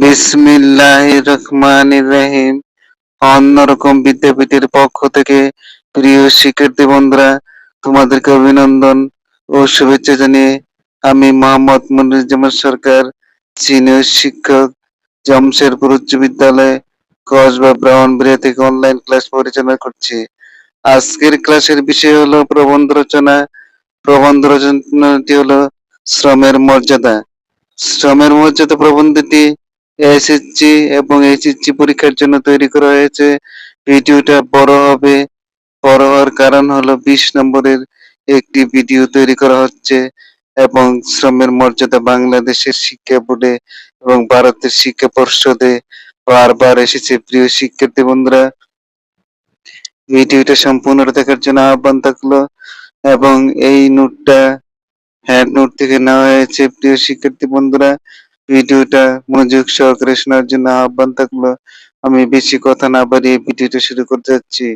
বিসমিল্লাহির রহমানির রহিম। অন্যরকম বিদ্যাপীঠের পক্ষ থেকে প্রিয় শিক্ষার্থী বন্ধুরা, তোমাদেরকে অভিনন্দন ও শুভেচ্ছা জানিয়ে আমি মোহাম্মদ মনিরুজ্জামান সরকার, সিনিয়র শিক্ষক জামশেরপুর উচ্চ বিদ্যালয়, কসবা ব্রাহ্মণবাড়িয়া থেকে অনলাইন ক্লাস পরিচালনা করছি। আজকের ক্লাসের বিষয় হলো প্রবন্ধ রচনা। প্রবন্ধ রচনাটি হলো শ্রমের মর্যাদা। শ্রমের মর্যাদা প্রবন্ধটি এসএসসি এবং এইচএসসি পরীক্ষার জন্য তৈরি করা হয়েছে। ভিডিওটা বড় হবে। বড় হওয়ার কারণ হলো বিশ নম্বরের একটি ভিডিও তৈরি করা হচ্ছে এবং শ্রমের মর্যাদা বাংলাদেশের শিক্ষা বোর্ডে এবং ভারতের শিক্ষা পর্ষদে বারবার এসেছে। প্রিয় শিক্ষার্থী বন্ধুরা, ভিডিওটা সম্পূর্ণ দেখার জন্য আহ্বান থাকল এবং এই নোটটা হ্যান্ড নোট থেকে নেওয়া হয়েছে। প্রিয় শিক্ষার্থী বন্ধুরা ভিডিওটা মনোযোগ সহকারে শোনার জন্য আহ্বান থাকল। আমি বেশি কথা না বাড়িয়ে ভিডিওটা শুরু করতে যাচ্ছি।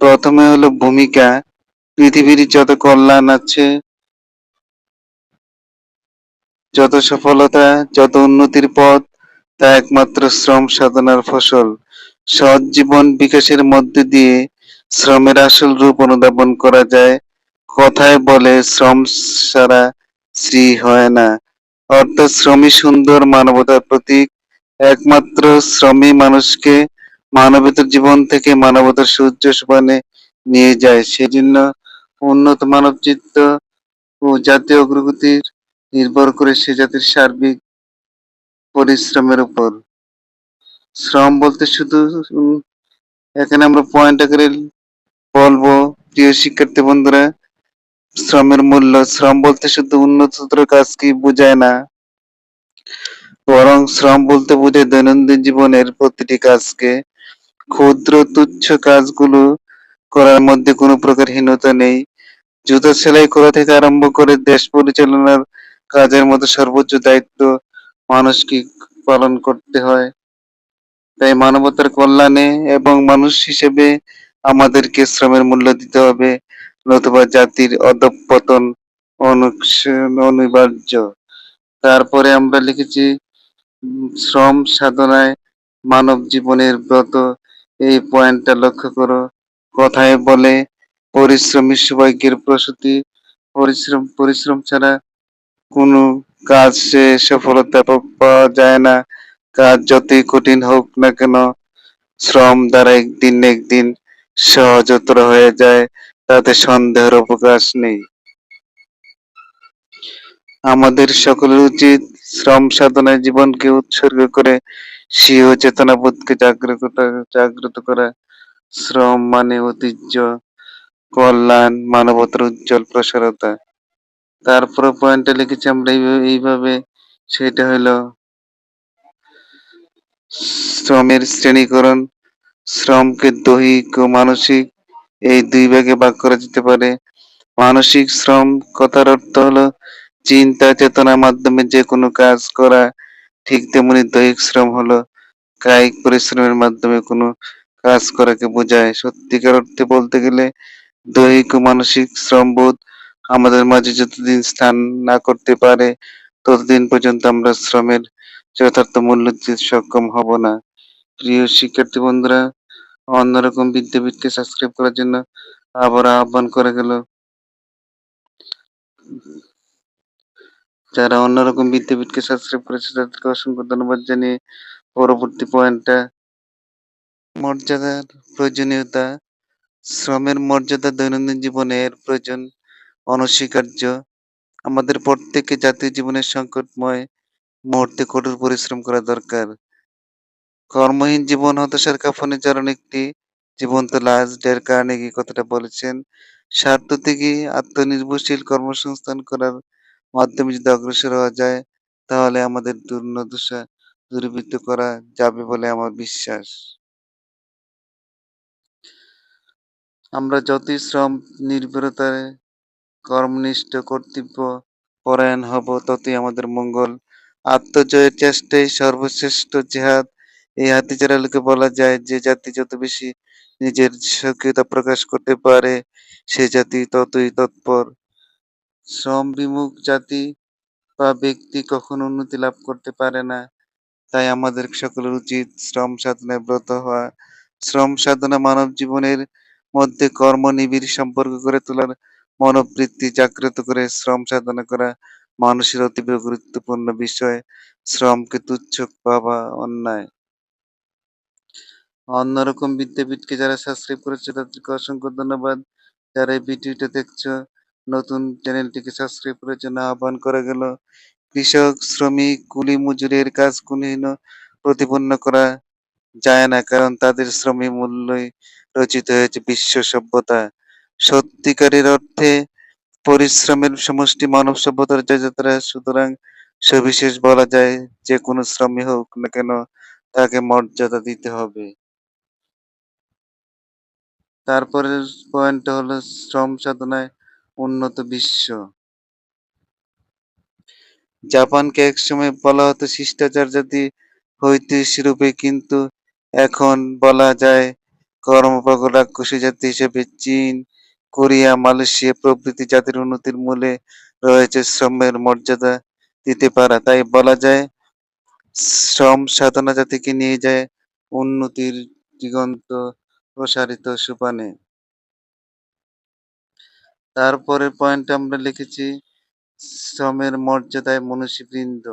প্রথমে হলো ভূমিকা। পৃথিবীর যত কল্যাণ আছে, যত সফলতা, যত উন্নতির পথ, তা একমাত্র শ্রম সাধনার ফসল। সৎ জীবন বিকাশের মধ্যে দিয়ে শ্রমের আসল রূপ অনুধাবন করা যায়। কথায় বলে শ্রম সারা শ্রী হয় না। অর্থাৎ শ্রমই সুন্দর মানবতার প্রতীক, একমাত্র শ্রমই মানুষকে মানবতার জীবন থেকে মানবতার সূর্য সোপানে নিয়ে যায়। সেজন্য উন্নত মানব চিত্ত ও জাতীয় অগ্রগতির নির্ভর করে সে জাতির সার্বিক পরিশ্রমের উপর। শ্রম বলতে শুধু এখানে আমরা পয়েন্ট আকারে বলব, প্রিয় শিক্ষার্থী বন্ধুরা শ্রমের মূল্য, শ্রম বলতে শুধু উন্নততর কাজ কি বোঝায় না, বরং শ্রম বলতে বোঝায় দৈনন্দিন জীবনের প্রতিটি কাজকে। ক্ষুদ্র, তুচ্ছ কাজগুলো করার মধ্যে কোনো প্রকার হীনতা নেই। জুতা সেলাই করা থেকে আরম্ভ করে দেশ পরিচালনার কাজের মতো সর্বোচ্চ দায়িত্ব মানুষকে পালন করতে হয়। তাই মানবতার কল্যাণে এবং মানুষ হিসেবে আমাদেরকে শ্রমের মূল্য দিতে হবে। নতুবা জাতির অধঃপতন অনিবার্য। তারপরে আমরা লিখেছি শ্রম সাধনায় মানব জীবনের ব্রত। এই পয়েন্টটা লক্ষ্য করো। কথায় বলে, পরিশ্রমী সৌভাগ্যের প্রসূতি। পরিশ্রম পরিশ্রম ছাড়া কোনো কাজ সে সফলতা পাওয়া যায় না। কাজ যতই কঠিন হোক না কেন, শ্রম দ্বারা একদিন একদিন সহজতর হয়ে যায়। তাতে সন্দেহের অবকাশ নেই। আমাদের সকলের উচিত শ্রম সাধনায় জীবনকে উৎসর্গ করে স্বীয় চেতনাবোধকে জাগ্রত জাগ্রত করা। শ্রম মানে ঐতিহ্য, কল্যাণ, মানবতার উজ্জ্বল প্রসারতা। তারপরে পয়েন্টে লিখেছি আমরা এইভাবে- সেটা হলো শ্রমের শ্রেণীকরণ, শ্রমকে দৈহিক ও মানসিক এই দুই ভাগে ভাগ করা যেতে পারে। মানসিক শ্রম, কথার অর্থ হলো চিন্তা, চেতনার মাধ্যমে যে কোনো কাজ করা, ঠিক তেমনি দৈহিক শ্রম হলো কায়িক পরিশ্রমের মাধ্যমে কোনো কাজ করাকে বোঝায়। সত্যিকার অর্থে বলতে গেলে দৈহিক ও মানসিক শ্রমবোধ আমাদের মাঝে যতদিন স্থান না করতে পারে, ততদিন পর্যন্ত আমরা শ্রমের যথার্থ মূল্য দিতে সক্ষম হব না। প্রিয় শিক্ষার্থী বন্ধুরা অন্যরকম বিদ্যাপীঠকে সাবস্ক্রাইব করার জন্য আবার আহ্বান করা গেল। যারা অন্যরকম বিদ্যাপীঠকে সাবস্ক্রাইব করেছে, তাদেরকে অসংখ্য ধন্যবাদ জানিয়ে পরবর্তী পয়েন্টটা। মর্যাদার প্রয়োজনীয়তা, শ্রমের মর্যাদা দৈনন্দিন জীবনে এর প্রয়োজন, অনস্বীকার্য। আমাদের প্রত্যেককে জাতীয় জীবনের সংকটময় মুহূর্তে কঠোর পরিশ্রম করা দরকার। কর্মহীন জীবন হতাশার কাফনে চরণ একটি জীবন্ত লাশ ডের কারণে কি কথাটা বলেছেন? স্বার্থ থেকে আত্মনির্ভরশীল কর্মসংস্থান করার মাধ্যমে যদি অগ্রসর হওয়া যায়, তাহলে আমাদের দুর্নদশা দূরীভূত করা যাবে বলে আমার বিশ্বাস। আমরা যতই শ্রম নির্ভরতায় কর্মনিষ্ঠ, কর্তব্য পরায়ণ হব, ততই আমাদের মঙ্গল। আত্মজয়ের চেষ্টাই সর্বশ্রেষ্ঠ জেহাদ। এই হাতিচারালকে বলা যায় যে জাতি যত বেশি নিজের সক্রিয়তা প্রকাশ করতে পারে, সে জাতি ততই তৎপর। শ্রম বিমুখ জাতি বা ব্যক্তি কখনো উন্নতি লাভ করতে পারে না। তাই আমাদের সকলের উচিত শ্রম সাধনায় ব্রত হওয়া। শ্রম সাধনা মানব জীবনের মধ্যে কর্ম নিবিড় সম্পর্ক গড়ে তোলার মনোবৃত্তি জাগ্রত করে শ্রম সাধনা করা মানুষের অতীব গুরুত্বপূর্ণ বিষয়। শ্রমকে তুচ্ছ ভাবা অন্যায়। অন্যরকম বিদ্যাপীঠকে যারা সাবস্ক্রাইব করেছে, তাদেরকে অসংখ্য ধন্যবাদ। যারা এই ভিডিওটা দেখছ, নতুন চ্যানেলটিকে সাবস্ক্রাইব করার জন্য আহ্বান করা গেল। কৃষক, শ্রমিক, কুলি, মজুরের কাজ কুলীন প্রতিপন্ন করা যায় না, কারণ তাদের শ্রমে মূল্যই রচিত হয়েছে বিশ্ব সভ্যতা। সত্যিকারের অর্থে পরিশ্রমের সমষ্টি মানব সভ্যতার জয়যাত্রা সুতরাং সবিশেষ বলা যায়, যে কোনো শ্রমই হোক না কেন, তাকে মর্যাদা দিতে হবে। তারপরের পয়েন্টটা হলো শ্রম সাধনায় উন্নত বিশ্ব। জাপানকে একসময় বলা হতো শিষ্টাচার জাতি হইতে রূপে কিন্তু এখন বলা যায় কর্মপাগল রাক্ষসী জাতি হিসেবে চীন, কোরিয়া, মালয়েশিয়া প্রভৃতি জাতির উন্নতির মূলে রয়েছে শ্রমের মর্যাদা দিতে পারা। তাই বলা যায় শ্রম সাধনা জাতিকে নিয়ে যায় উন্নতির দিগন্ত প্রসারিত সোপানে। তারপরের পয়েন্ট আমরা লিখেছি, শ্রমের মর্যাদায় মনীষীবৃন্দ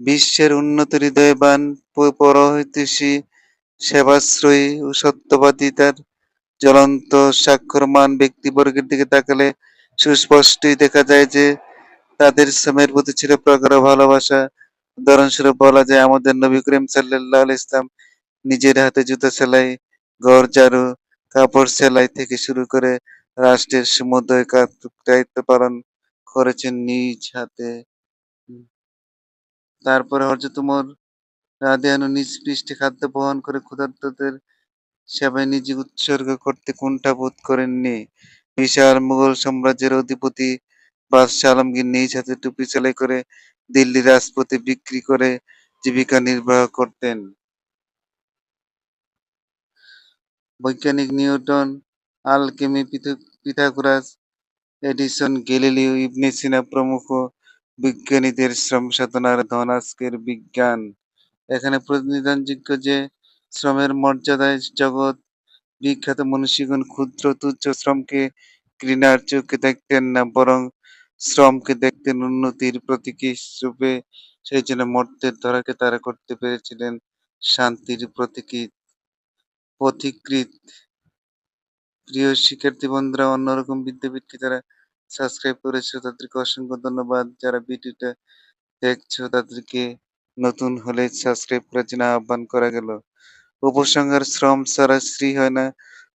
বিশ্বের উন্নত হৃদয়বান, পরহিতৈষী, সেবাশ্রয়ী ও সত্যবাদী তার জ্বলন্ত, স্বাক্ষরমান ব্যক্তিবর্গের দিকে তাকালে সুস্পষ্টই দেখা যায় যে তাদের শ্রমের প্রতি ছিল প্রগাঢ় ভালোবাসা। উদাহরণস্বরূপ বলা যায়, আমাদের নবী করিম সাল্লাহ ইসলাম নিজের হাতে জুতা সেলাই, ঘর, ঝাড়ু, কাপড় সেলাই থেকে শুরু করে রাষ্ট্রের সমুদয় দায়িত্ব পালন করেছেন নিজ হাতে। তারপরে হজরত উমর রাদিয়ানু নিজ পৃষ্ঠে খাদ্য বহন করে ক্ষুধার্তদের সেবায় নিজে উৎসর্গ করতে কুণ্ঠা বোধ করেননি। বিশাল মুঘল সাম্রাজ্যের অধিপতি বাদশাহ আলমগীর নিজ হাতে টুপি সেলাই করে দিল্লি রাজপথে বিক্রি করে জীবিকা নির্বাহ করতেন। বৈজ্ঞানিক Newton, alchemy Pythagoras, Edison, Galileo Ibn Sina প্রমুখ বিজ্ঞানীদের শ্রম সাধনার ধন আজকের বিজ্ঞান। এখানে প্রতিনিধানযোগ্য যে শ্রমের মর্যাদায় জগৎ বিখ্যাত মনীষীগণ ক্ষুদ্র, তুচ্ছ শ্রমকে ঘৃণার চোখে দেখতেন না, বরং শ্রমকে দেখতেন উন্নতির প্রতীকী রূপে সেই জন্য মর্তের ধরাকে তারা করতে পেরেছিলেন শান্তির প্রতীকী পথিকৃত প্রিয় শিক্ষার্থী বন্ধুরা, অন্যরকম বিদ্যাপীঠকে যারা সাবস্ক্রাইব করেছ, তাদেরকে অসংখ্য ধন্যবাদ। যারা ভিডিওটা দেখছ, তাদেরকে নতুন হলে সাবস্ক্রাইব করার জন্য আহ্বান করা গেল। উপসংহার শ্রম ছাড়া শ্রী হয় না।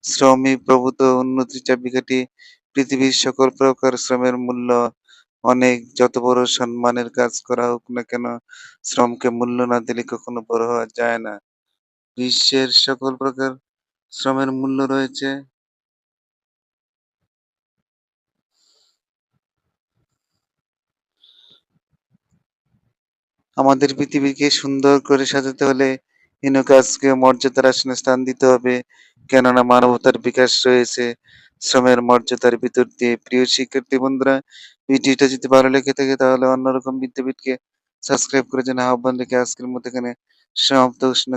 শ্রমই প্রভূত উন্নতির চাবিকাঠি পৃথিবীর সকল প্রকার শ্রমের মূল্য অনেক। যত বড় সম্মানের কাজ করা হোক না কেন, শ্রমকে মূল্য না দিলে কখনো বড় হওয়া যায় না। বিশ্বের সকল প্রকার শ্রমের মূল্য রয়েছে। আমাদের পৃথিবীকে সুন্দর করে সাজাতে হলে হীন কাজকে মর্যাদার আসনে স্থান দিতে হবে। কেননা মানবতার বিকাশ রয়েছে। শ্রমের মর্যাদার ভিতর দিয়ে প্রিয় শিক্ষার্থী বন্ধুরা, ভিডিওটা যদি ভালো লেগে থাকে তাহলে অন্যরকম বিদ্যাপীঠকে সাবস্ক্রাইব করে যেন আহ্বান রেখে আজকের মতো এখানে সমাপ্ত উষ্ণ